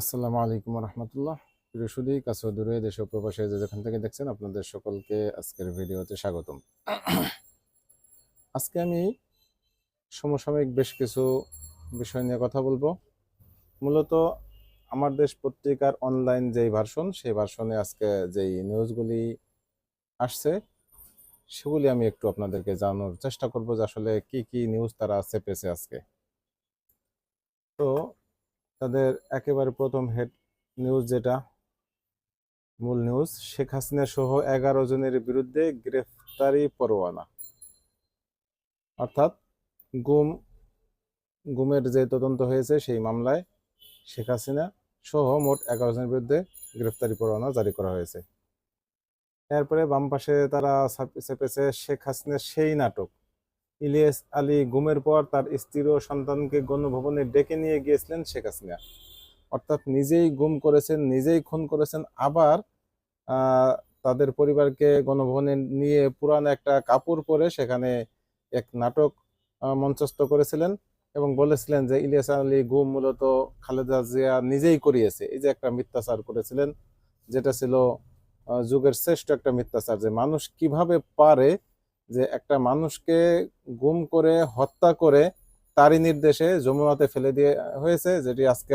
আসসালামু আলাইকুম রহমতুল্লাহ। প্রিয় সুদী কাছে দূরে, দেশ প্রবাসে যে যেখান থেকে দেখছেন, আপনাদের সকলকে আজকের ভিডিওতে স্বাগতম। আজকে আমি সমসাময়িক বেশ কিছু বিষয় নিয়ে কথা বলব। মূলত আমার দেশ পত্রিকার অনলাইন যেই ভার্সন সেই ভার্সনে আজকে যেই নিউজগুলি আসছে, সেগুলি আমি একটু আপনাদেরকে জানানোর চেষ্টা করব যে আসলে কি কি নিউজ তারা আছে চেপেছে আজকে। তাদের একেবারে প্রথম হেড নিউজ যেটা, মূল নিউজ শেখ হাসিনা সহ এগারো জনের বিরুদ্ধে গ্রেফতারি পরোয়ানা। অর্থাৎ গুম, গুমের যে তদন্ত হয়েছে সেই মামলায় শেখ হাসিনা সহ মোট এগারো জনের বিরুদ্ধে গ্রেফতারি পরোয়ানা জারি করা হয়েছে। এরপরে বাম পাশে তারা চেপেছে শেখ হাসিনার সেই নাটক। ইলিয়াস আলী গুমের পর তার স্ত্রী ও সন্তানকে গণভবনে ডেকে নিয়ে গিয়েছিলেন শেখ হাসিনা। অর্থাৎ নিজেই গুম করেছেন, নিজেই খুন করেছেন, আবার তাদের পরিবারকে গণভবনে নিয়ে পুরান একটা কাপড় পরে সেখানে এক নাটক মঞ্চস্থ করেছিলেন এবং বলেছিলেন যে ইলিয়াস আলী গুম মূলত খালেদা জিয়া নিজেই করিয়েছে। এই যে একটা মিথ্যাচার করেছিলেন, যেটা ছিল যুগের শ্রেষ্ঠ একটা মিথ্যাচার যে মানুষ কীভাবে পারে যে একটা মানুষকে গুম করে, হত্যা করে তারই নির্দেশে যমুনাতে ফেলে দিয়ে হয়েছে, যেটি আজকে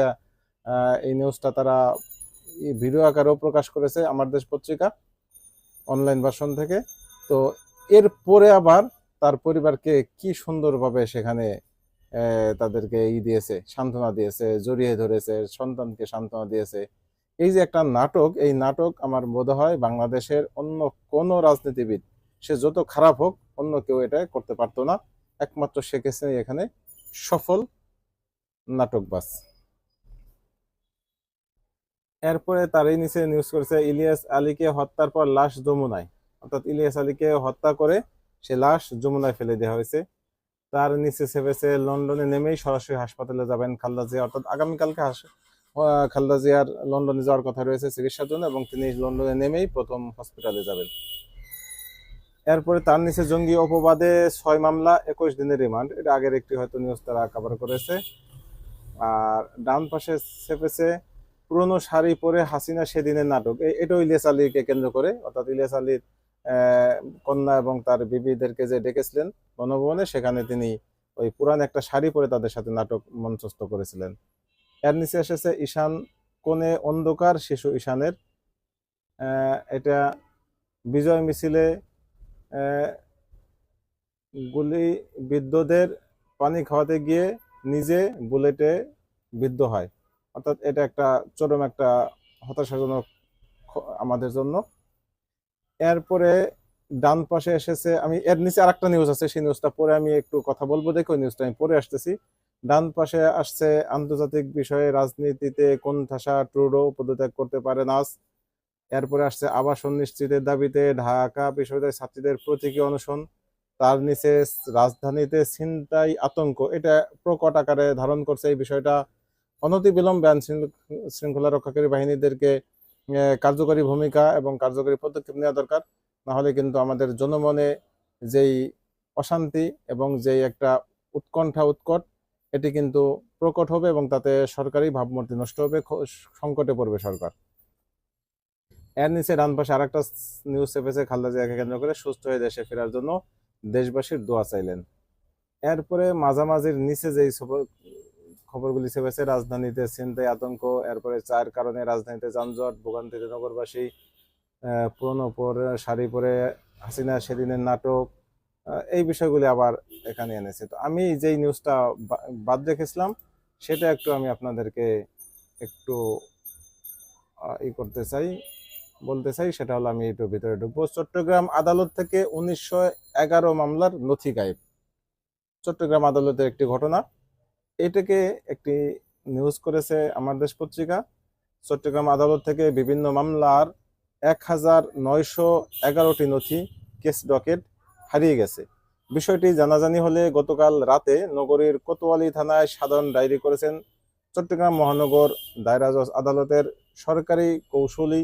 এই নিউজটা তারা ভিডিও আকারেও প্রকাশ করেছে আমার দেশ পত্রিকা অনলাইন ভার্সন থেকে। তো এরপরে আবার তার পরিবারকে কি সুন্দরভাবে সেখানে তাদেরকে ই দিয়েছে, সান্ত্বনা দিয়েছে, জড়িয়ে ধরেছে, সন্তানকে সান্ত্বনা দিয়েছে। এই যে একটা নাটক, এই নাটক আমার বোধ হয় বাংলাদেশের অন্য কোনো রাজনীতিবিদ সে যত খারাপ হোক, অন্য কেউ এটা করতে পারতো না। একমাত্র শেখ এখানে সফল নাটকবাজ। এরপরে তারই নিচে নিউজ করেছে, ইলিয়াস আলীকে হত্যার পর লাশ যমুনায়। অর্থাৎ ইলিয়াস আলীকে হত্যা করে সে লাশ যমুনায় ফেলে দেওয়া হয়েছে। তার নিচে চেপেছে লন্ডনে নেমেই সরাসরি হাসপাতালে যাবেন খালেদা জিয়া। অর্থাৎ আগামীকালকে খালেদা জিয়ার লন্ডনে যাওয়ার কথা রয়েছে চিকিৎসার জন্য এবং তিনি লন্ডনে নেমেই প্রথম হসপিটালে যাবেন। এরপরে তার নিচে জঙ্গি অপবাদে ছয় মামলা, একুশ দিনের রিমান্ড। এটা আগের একটি হয়তো নিউজ তারা কভার করেছে। আর ডান পাশে চেপেছে পুরনো শাড়ি পরে হাসিনা সেদিনের নাটক। এটাও ইলিয়াস আলীকে কেন্দ্র করে। অর্থাৎ ইলিয়াস আলীর কন্যা এবং তার বিবিদেরকে যে ডেকেছিলেন গণভবনে সেখানে তিনি ওই পুরান একটা শাড়ি পরে তাদের সাথে নাটক মঞ্চস্থ করেছিলেন। এর নিচে এসেছে ঈশান কোণে অন্ধকার, শিশু ঈশানের। এটা বিজয় মিছিলে গুলি বিদ্ধদের পানি খাওয়াতে গিয়ে নিজে বুলেটে বিদ্ধ হয়। অর্থাৎ এটা একটা চরম একটা হতাশাজনক আমাদের জন্য। এরপরে ডান পাশে এসেছে, আমি এর নিচে আর একটা নিউজ আছে, সেই নিউজটা পরে আমি একটু কথা বলব, দেখো নিউজটা আমি পরে আসতেছি। ডান পাশে আসছে আন্তর্জাতিক বিষয়ে রাজনীতিতে কোন ঠাসা ট্রুডো পদত্যাগ করতে পারে না এরপরে আসছে আবাসন নিশ্চিতের দাবিতে ঢাকা বিশ্ববিদ্যালয়ের ছাত্রীদের প্রতীকী অনশন। তার নিচে রাজধানীতে ছিনতাই আতঙ্ক, এটা প্রকট আকারে ধারণ করছে এই বিষয়টা। অনতিবিলম্বে আইন শৃঙ্খলা রক্ষাকারী বাহিনীদেরকে কার্যকরী ভূমিকা এবং কার্যকরী পদক্ষেপ নেওয়া দরকার। না হলে কিন্তু আমাদের জনমনে যেই অশান্তি এবং যেই একটা উৎকণ্ঠা উৎকট, এটি কিন্তু প্রকট হবে এবং তাতে সরকারি ভাবমূর্তি নষ্ট হবে সংকটে পড়বে সরকার। এর নিচে ডান পাশে আরেকটা নিউজ চেপেছে খালেদা জিয়াকে কেন্দ্র করে সুস্থ হয়ে দেশে ফেরার জন্য দেশবাসীর দোয়া চাইলেন। এরপরে মাঝামাঝির নিচে যেই খবর- খবরগুলি চেপেছে রাজধানীতে ছিনতাই, আতঙ্ক, এরপরে চার কারণে রাজধানীতে যানজট, ভোগান্তিতে নগরবাসী পুরনো পরে শাড়ি পরে হাসিনা সেদিনের নাটক এই বিষয়গুলি আবার এখানে এনেছে। তো আমি যেই নিউজটা বাদ রেখেছিলাম, সেটা একটু আমি আপনাদেরকে একটু ই করতে চাই। বলতে চাই, সেটা হলো আমি একটু ভিতরে ঢুকবো। চট্টগ্রাম আদালত থেকে উনিশশো এগারো মামলার নথি গায়েব। চট্টগ্রাম আদালতের একটি ঘটনা। এটাকে একটি নিউজ করেছে আমার দেশ পত্রিকা। চট্টগ্রাম আদালত থেকে বিভিন্ন মামলার এক হাজার নয়শো এগারোটি নথি কেস ডকেট হারিয়ে গেছে। বিষয়টি জানাজানি হলে গতকাল রাতে নগরীর কোতোয়ালি থানায় সাধারণ ডায়েরি করেছেন চট্টগ্রাম মহানগর দায়রা জজ আদালতের সরকারি কৌশলী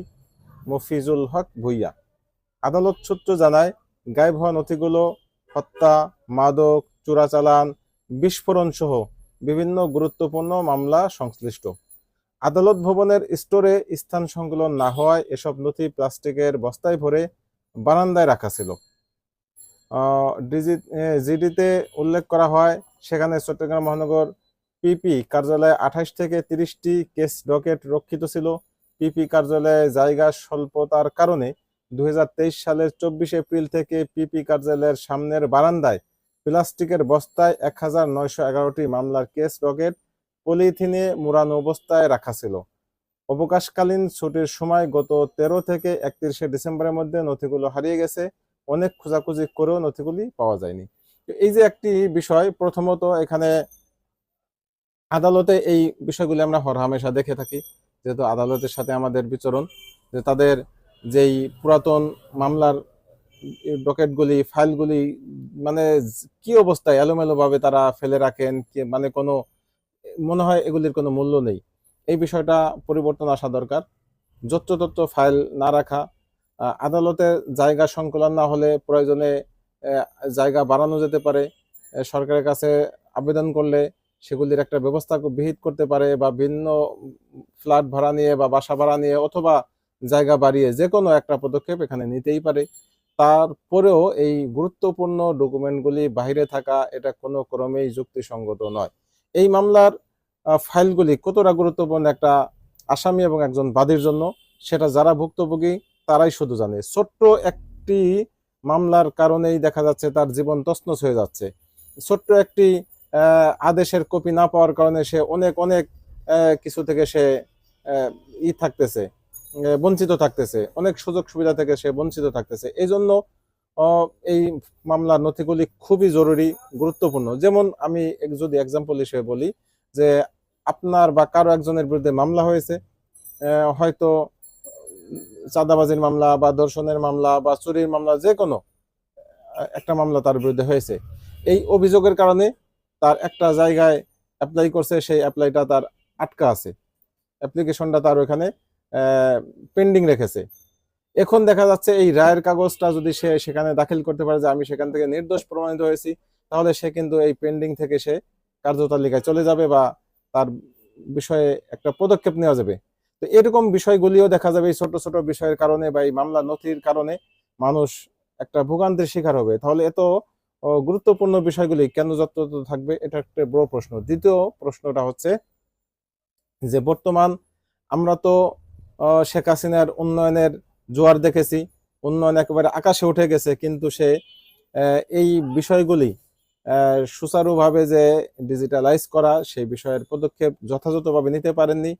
মফিজুল হক ভুইয়া। আদালত সূত্র জানায়, গায়েব হওয়া নথিগুলো হত্যা, মাদক, চোরাচালান বিস্ফোরণ সহ বিভিন্ন গুরুত্বপূর্ণ মামলা সংশ্লিষ্ট। আদালত ভবনের স্টোরে স্থান সংকলন না হওয়ায় এসব নথি প্লাস্টিকের বস্তায় ভরে বারান্দায় রাখা ছিল। ডিজি জিডিতে উল্লেখ করা হয়, সেখানে চট্টগ্রাম মহানগর পিপি কার্যালয়ে আঠাশ থেকে তিরিশটি কেস ডকেট রক্ষিত ছিল। পিপি কার্যালয়ে জায়গা স্বল্পতার কারণে দুই হাজার তেইশ সালের চব্বিশ এপ্রিল থেকে পিপি কার্যালয়ের সামনের বারান্দায় প্লাস্টিকের বস্তায় এক হাজার নয়শো এগারোটি মামলার কেস রকেট পলিথিনে মুড়ানো অবস্থায় রাখা ছিল। অবকাশকালীন ছুটির সময় গত তেরো থেকে একত্রিশে ডিসেম্বরের মধ্যে নথিগুলো হারিয়ে গেছে। অনেক খোঁজাখুঁজি করেও নথিগুলি পাওয়া যায়নি। এই যে একটি বিষয়, প্রথমত এখানে আদালতে এই বিষয়গুলি আমরা হরহামেশা দেখে থাকি। যেহেতু আদালতের সাথে আমাদের বিচরণ, যে তাদের যেই পুরাতন মামলার ডকেটগুলি, ফাইলগুলি মানে কি অবস্থায় এলোমেলোভাবে তারা ফেলে রাখেন মানে কোনো, মনে হয় এগুলির কোনো মূল্য নেই। এই বিষয়টা পরিবর্তন আসা দরকার। যত্রতত্র ফাইল না রাখা আদালতে জায়গা সংকলন না হলে প্রয়োজনে জায়গা বাড়ানো যেতে পারে। সরকারের কাছে আবেদন করলে সেগুলির একটা ব্যবস্থা বিহিত করতে পারে বা ভিন্ন ফ্ল্যাট ভাড়া নিয়ে বা বাসা ভাড়া নিয়ে অথবা জায়গা বাড়িয়ে যে কোনো একটা পদক্ষেপ এখানে নিতেই পারে। তারপরেও এই গুরুত্বপূর্ণ ডকুমেন্টগুলি বাইরে থাকা এটা কোনো ক্রমেই যুক্তিসঙ্গত নয়। এই মামলার ফাইলগুলি কতটা গুরুত্বপূর্ণ একটা আসামি এবং একজন বাদীর জন্য সেটা যারা ভুক্তভোগী তারাই শুধু জানে। ছোট্ট একটি মামলার কারণেই দেখা যাচ্ছে তার জীবন তছনছ হয়ে যাচ্ছে। ছোট্ট একটি আদেশের কপি না পাওয়ার কারণে সে অনেক অনেক কিছু থেকে সে ই থাকতেছে বঞ্চিত থাকতেছে। অনেক সুযোগ সুবিধা থেকে সে বঞ্চিত থাকতেছে। এই জন্য এই মামলার নথিগুলি খুবই জরুরি, গুরুত্বপূর্ণ। যেমন আমি যদি এক্সাম্পল হিসেবে বলি যে, আপনার বা কারও একজনের বিরুদ্ধে মামলা হয়েছে হয়তো চাঁদাবাজির মামলা বা দর্শনের মামলা বা চুরির মামলা যে কোনো একটা মামলা তার বিরুদ্ধে হয়েছে। এই অভিযোগের কারণে তার একটা জায়গায় অ্যাপ্লাই করছে, সেই অ্যাপ্লাইটা তার আটকা আছে। অ্যাপ্লিকেশনটা তার ওখানে পেন্ডিং রেখেছে। এখন দেখা যাচ্ছে এই রায়ের কাগজটা যদি সে সেখানে দাখিল করতে পারে যে আমি সেখান থেকে নির্দোষ প্রমাণিত হয়েছি, তাহলে সে কিন্তু এই পেন্ডিং থেকে সে কার্যতালিকায় চলে যাবে বা তার বিষয়ে একটা পদক্ষেপ নেওয়া যাবে। তো এরকম বিষয়গুলিও দেখা যাবে এই ছোট ছোট বিষয়ের কারণে বা এই মামলা নথির কারণে মানুষ একটা ভোগান্তির শিকার হবে। তাহলে এত গুরুত্বপূর্ণ বিষয়গুলি কেন যত্র থাকবে, এটা একটা বড় প্রশ্ন। দ্বিতীয় প্রশ্নটা হচ্ছে যে, বর্তমান আমরা তো শেখ হাসিনার উন্নয়নের জোয়ার দেখেছি, উন্নয়ন একেবারে আকাশে উঠে গেছে, কিন্তু সে এই বিষয়গুলি সুচারুভাবে যে ডিজিটালাইজ করা, সেই বিষয়ের পদক্ষেপ যথাযথভাবে নিতে পারেননি,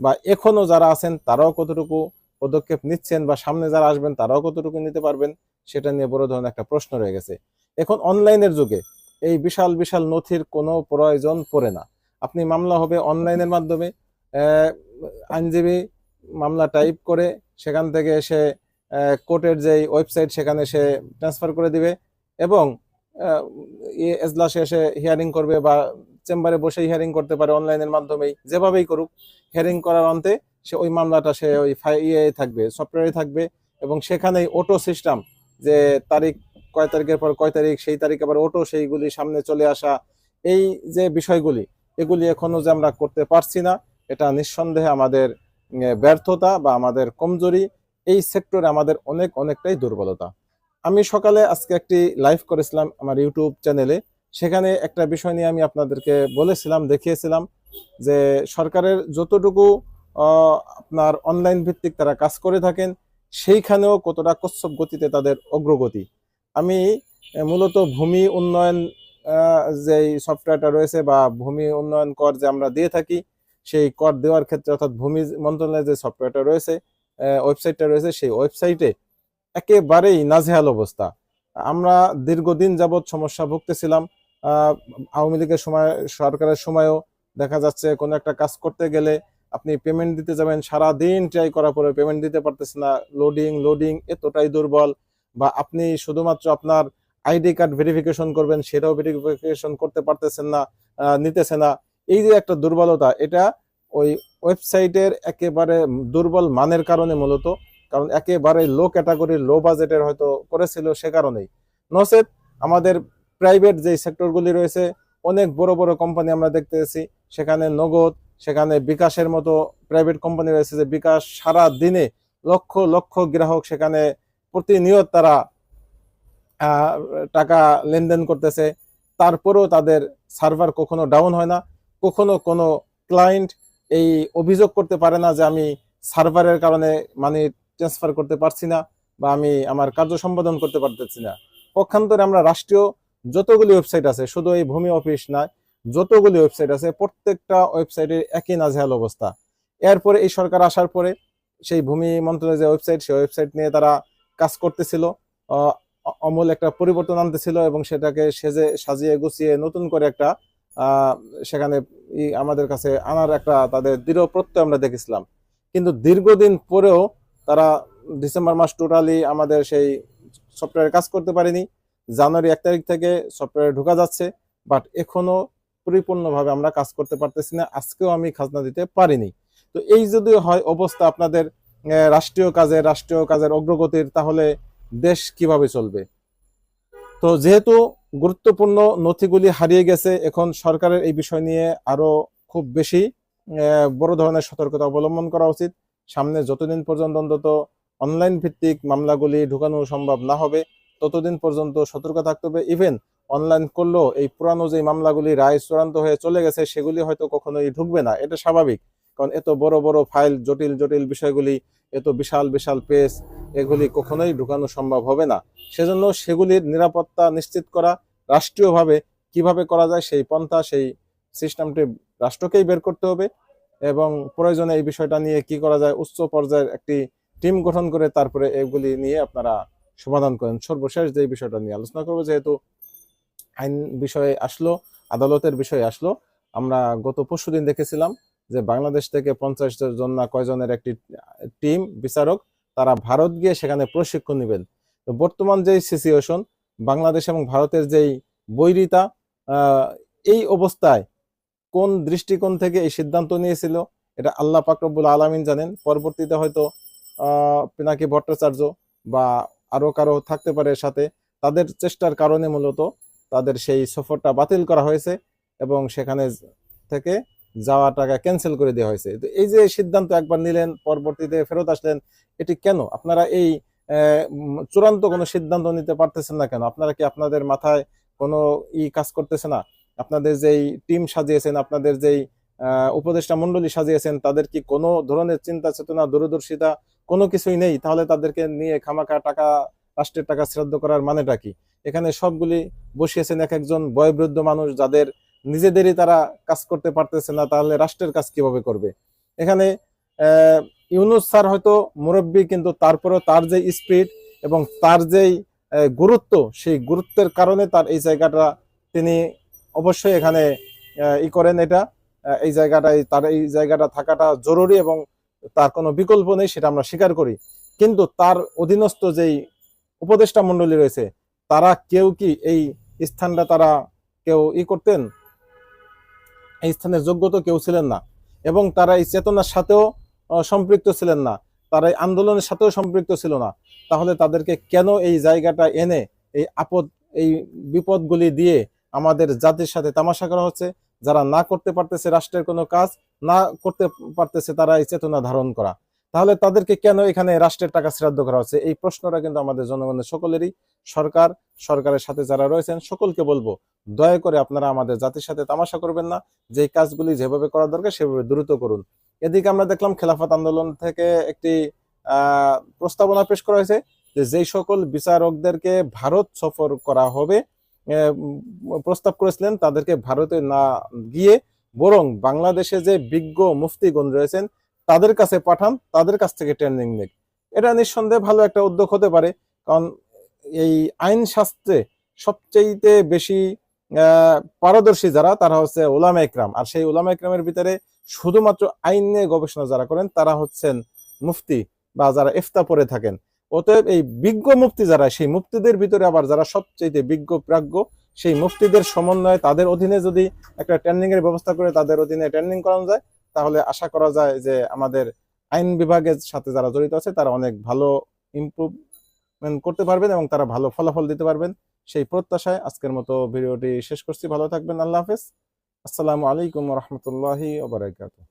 বা এখনও যারা আছেন তারাও কতটুকু পদক্ষেপ নিচ্ছেন, বা সামনে যারা আসবেন তারাও কতটুকু নিতে পারবেন, সেটা নিয়ে বড় ধরনের একটা প্রশ্ন রয়ে গেছে। এখন অনলাইনের যুগে এই বিশাল বিশাল নথির কোনো প্রয়োজন পড়ে না। আপনি মামলা হবে অনলাইনের মাধ্যমে আইনজীবী মামলা টাইপ করে সেখান থেকে সে কোর্টের যে ওয়েবসাইট সেখানে সে ট্রান্সফার করে দিবে এবং এজলাসে এসে হিয়ারিং করবে বা চেম্বারে বসে হিয়ারিং করতে পারে অনলাইনের মাধ্যমেই। যেভাবেই করুক, হিয়ারিং করার অন্তে সে ওই মামলাটা সে ওই ইয়ে থাকবে, সফটওয়্যারে থাকবে এবং সেখানেই অটো সিস্টেম যে তারিখ কয় তারিখের পর কয় তারিখ, সেই তারিখ আবার অটো সেইগুলি সামনে চলে আসা। এই যে বিষয়গুলি, এগুলি এখনও যে আমরা করতে পারছি না, এটা নিঃসন্দেহে আমাদের ব্যর্থতা বা আমাদের কমজোরি। এই সেক্টরে আমাদের অনেক, অনেকটাই দুর্বলতা। আমি সকালে আজকে একটি লাইভ করেছিলাম আমার ইউটিউব চ্যানেলে সেখানে একটা বিষয় নিয়ে আমি আপনাদেরকে বলেছিলাম, দেখিয়েছিলাম যে সরকারের যতটুকু আপনার অনলাইন ভিত্তিক তারা কাজ করে থাকেন, সেইখানেও কতটা কচ্ছপ গতিতে তাদের অগ্রগতি। আমি মূলত ভূমি উন্নয়ন যে সফটওয়্যারটা রয়েছে বা ভূমি উন্নয়ন কর যে আমরা দিয়ে থাকি, সেই কর দেওয়ার ক্ষেত্রে অর্থাৎ ভূমি মন্ত্রণালয়ের যে সফটওয়্যারটা রয়েছে ওয়েবসাইটটা রয়েছে, সেই ওয়েবসাইটে একেবারেই নাজেহাল অবস্থা। আমরা দীর্ঘদিন যাবৎ সমস্যা ভুগতেছিলাম। আওয়ামী লীগের সময়, সরকারের সময়ও দেখা যাচ্ছে কোনো একটা কাজ করতে গেলে আপনি পেমেন্ট দিতে যাবেন সারা দিন ট্রাই করার পরে পেমেন্ট দিতে পারতেছে না। লোডিং লোডিং এতটাই দুর্বল। বা আপনি শুধুমাত্র আপনার আইডি কার্ড ভেরিফিকেশন করবেন, সেটাও ভেরিফিকেশন করতে পারতেছেন না নিতেছে না। এই যে একটা দুর্বলতা, এটা ওই ওয়েবসাইটের একেবারে দুর্বল মানের কারণে মূলত, কারণ একেবারে লো ক্যাটাগরির লো বাজেটের হয়তো করেছিল সে কারণেই। নসেত আমাদের প্রাইভেট যে সেক্টরগুলি রয়েছে, অনেক বড় বড় কোম্পানি আমরা দেখতেছি, সেখানে নগদ, সেখানে বিকাশের মতো প্রাইভেট কোম্পানি রয়েছে যে বিকাশ সারা দিনে লক্ষ লক্ষ গ্রাহক সেখানে প্রতিনিয়ত তারা টাকা লেনদেন করতেছে। তারপরেও তাদের সার্ভার কখনো ডাউন হয় না। কখনো কোনো ক্লায়েন্ট এই অভিযোগ করতে পারে না যে আমি সার্ভারের কারণে মানি ট্রান্সফার করতে পারছি না বা আমি আমার কার্য সম্পাদন করতে পারতেছি না। পক্ষান্তরে আমরা রাষ্ট্রীয় যতগুলি ওয়েবসাইট আছে, শুধু এই ভূমি অফিস নয়, যতগুলি ওয়েবসাইট আছে, প্রত্যেকটা ওয়েবসাইটের একই নাজেহাল অবস্থা। এরপরে এই সরকার আসার পরে সেই ভূমি মন্ত্রণালয়ের যে ওয়েবসাইট, সেই ওয়েবসাইট নিয়ে তারা কাজ করতেছিল অমূল একটা পরিবর্তন আনতেছিল এবং সেটাকে সেজে সাজিয়ে গুছিয়ে নতুন করে একটা সেখানে আমাদের কাছে আনার একটা তাদের দৃঢ় প্রত্যয় আমরা দেখেছিলাম। কিন্তু দীর্ঘদিন পরেও তারা ডিসেম্বর মাস টোটালি আমাদের সেই সফটওয়্যারে কাজ করতে পারেনি। জানুয়ারি এক তারিখ থেকে সফটওয়্যারে ঢোকা যাচ্ছে বাট এখনও পরিপূর্ণভাবে আমরা কাজ করতে পারতেছি না। আজকেও আমি খাজনা দিতে পারিনি। তো এই যদি হয় অবস্থা আপনাদের রাষ্ট্রীয় কাজে, রাষ্ট্রীয় কাজের অগ্রগতির তাহলে দেশ কীভাবে চলবে? তো যেহেতু গুরুত্বপূর্ণ নথিগুলি হারিয়ে গেছে, এখন সরকারের এই বিষয় নিয়ে আরও খুব বেশি বড় ধরনের সতর্কতা অবলম্বন করা উচিত। সামনে যতদিন পর্যন্ত অন্তত অনলাইন ভিত্তিক মামলাগুলি ঢুকানো সম্ভব না হবে, ততদিন পর্যন্ত সতর্ক থাকতে হবে। ইভেন অনলাইন করলেও এই পুরানো যে মামলাগুলি রায় চূড়ান্ত হয়ে চলে গেছে, সেগুলি হয়তো কখনোই ঢুকবে না। এটা স্বাভাবিক। কারণ এত বড় বড় ফাইল, জটিল জটিল বিষয়গুলি, এত বিশাল বিশাল পেজ, এগুলি কখনোই ঢুকানো সম্ভব হবে না। সেজন্য সেগুলির নিরাপত্তা নিশ্চিত করা, রাষ্ট্রীয়ভাবে কীভাবে করা যায় সেই পন্থা, সেই সিস্টেমটি রাষ্ট্রকেই বের করতে হবে এবং প্রয়োজনে এই বিষয়টা নিয়ে কি করা যায়, উচ্চ পর্যায়ের একটি টিম গঠন করে তারপরে এগুলি নিয়ে আপনারা সমাধান করেন। সর্বশেষ যে বিষয়টা নিয়ে আলোচনা করব, যেহেতু আইন বিষয়ে আসলো, আদালতের বিষয়ে আসলো, আমরা গত পরশুদিন দেখেছিলাম যে বাংলাদেশ থেকে পঞ্চাশ জন না কয়জনের একটি টিম বিচারক, তারা ভারত গিয়ে সেখানে প্রশিক্ষণ নেবেন। তো বর্তমান যে সিচুয়েশন বাংলাদেশ এবং ভারতের যেই বৈরিতা এই অবস্থায় কোন দৃষ্টিকোণ থেকে এই সিদ্ধান্ত নিয়েছিল, এটা আল্লাহ পাকরবুল আলামিন জানেন। পরবর্তীতে হয়তো পিনাকি ভট্টাচার্য বা আরও কারও থাকতে পারে সাথে, তাদের চেষ্টার কারণে মূলত তাদের সেই সফরটা বাতিল করা হয়েছে এবং সেখানে থেকে যাওয়া টাকা ক্যান্সেল করে দেওয়া হয়েছে। তো এই যে সিদ্ধান্ত একবার নিলেন, পরবর্তীতে ফেরত আসলেন, এটি কেন? আপনারা এই চূড়ান্ত কোনো সিদ্ধান্ত নিতে পারতেছেন না কেন? আপনারা কি আপনাদের মাথায় কোনো ই কাজ করতেছে না? আপনাদের যেই টিম সাজিয়েছেন, আপনাদের যেই উপদেষ্টা মন্ডলী সাজিয়েছেন, তাদের কি কোনো ধরনের চিন্তা চেতনা, দূরদর্শিতা কোনো কিছুই নেই? তাহলে তাদেরকে নিয়ে খামাখা টাকা, রাষ্ট্রের টাকা শ্রাদ্ধ করার মানেটা কি? এখানে সবগুলি বসিয়েছেন এক একজন বয়বৃদ্ধ মানুষ যাদের নিজেদেরই তারা কাজ করতে পারতেছে না, তাহলে রাষ্ট্রের কাজ কীভাবে করবে? এখানে ইউনুস স্যার হয়তো মুরব্বী, কিন্তু তারপরেও তার যে স্পিড এবং তার যেই গুরুত্ব, সেই গুরুত্বের কারণে তার এই জায়গাটা তিনি অবশ্যই এখানে ই করেন এটা। এই জায়গাটায়, তার এই জায়গাটা থাকাটা জরুরি এবং তার কোনো বিকল্প নেই, সেটা আমরা স্বীকার করি। কিন্তু তার অধীনস্থ যেই উপদেষ্টা মণ্ডলী রয়েছে, তারা কেউ কি এই স্থানটা তারা কেউ ই করতেন? এই স্থানের যোগ্য তো কেউ ছিলেন না। এবং তারা এই চেতনার সাথেও সম্পৃক্ত ছিলেন না। তারা এই আন্দোলনের সাথেও সম্পৃক্ত ছিল না। তাহলে তাদেরকে কেন এই জায়গাটা এনে, এই আপদ, এই বিপদগুলি দিয়ে আমাদের জাতির সাথে তামাশা করা হচ্ছে? যারা না করতে পারতেছে রাষ্ট্রের কোনো কাজ, না করতে পারতেছে তারা এই চেতনা ধারণ করা। তাহলে তাদেরকে কেন এখানে রাষ্ট্রের টাকা শ্রাদ্ধ করা হচ্ছে? এই প্রশ্নটা কিন্তু আমাদের জনগণের সকলেরই। সরকার, সরকারের সাথে যারা রয়েছেন, সকলকে বলব, দয়া করে আপনারা আমাদের জাতির সাথে তামাশা করবেন না। যে কাজগুলি যেভাবে করা দরকার, সেভাবে দ্রুত করুন। এদিকে আমরা দেখলাম খেলাফত আন্দোলন থেকে একটি প্রস্তাবনা পেশ করা হয়েছে যে যেই সকল বিচারকদেরকে ভারত সফর করা হবে প্রস্তাব করেছিলেন, তাদেরকে ভারতে না গিয়ে বরং বাংলাদেশে যে বিজ্ঞ মুফতিগণ রয়েছেন তাদের কাছে পাঠান, তাদের কাছ থেকে ট্রেনিং নিক। এটা নিঃসন্দেহে ভালো একটা উদ্যোগ হতে পারে, কারণ এই আইন শাস্ত্রে সবচেয়ে বেশি পারদর্শী যারা, তারা হচ্ছে ওলামা একরাম। আর সেই ওলামা একরামের ভিতরে শুধুমাত্র আইন নিয়ে গবেষণা যারা করেন, তারা হচ্ছেন মুফতি বা যারা ইফতা পড়ে থাকেন। অতএব এই বিজ্ঞ মুফতি যারা, সেই মুফতিদের ভিতরে আবার যারা সবচেয়ে বিজ্ঞ, প্রাজ্ঞ, সেই মুফতিদের সমন্বয়ে তাদের অধীনে যদি একটা ট্রেনিং এর ব্যবস্থা করে তাদের অধীনে ট্রেনিং করানো যায় তাহলে আশা করা যায় যে আমাদের আইন বিভাগের সাথে যারা জড়িত আছে, তারা অনেক ভালো ইম্প্রুভমেন্ট করতে পারবেন এবং তারা ভালো ফলাফল দিতে পারবেন। সেই প্রত্যাশায় আজকের মতো ভিডিওটি শেষ করছি। ভালো থাকবেন। আল্লাহ হাফেজ। আসসালামু আলাইকুম রহমতুল্লাহি ওবরাকাতুহ